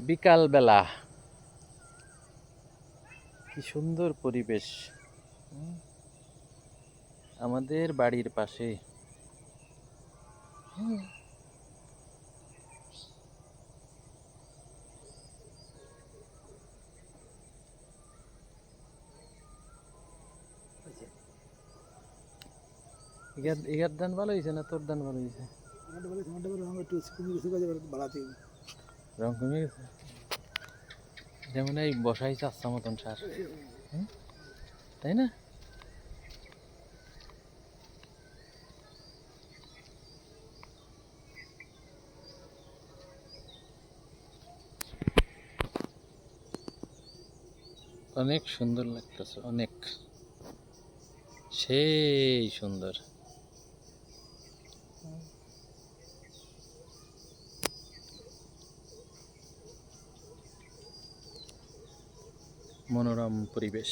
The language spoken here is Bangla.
বিকালবেলা। কি সুন্দর পরিবেশ। আমাদের বাড়ির পাশে। হুম। ইগার ইগার ধান ভালো হয়েছে না তোর ধান ভালো হয়েছে বলে আমাদের বলে রঙ একটু বাড়াতে। রং কমে গেছে যেমন এই বসাই চাচ্ছা মতন সার হুম? তাই না অনেক সুন্দর লাগতেছে অনেক সেই সুন্দর মনোরম পরিবেশ।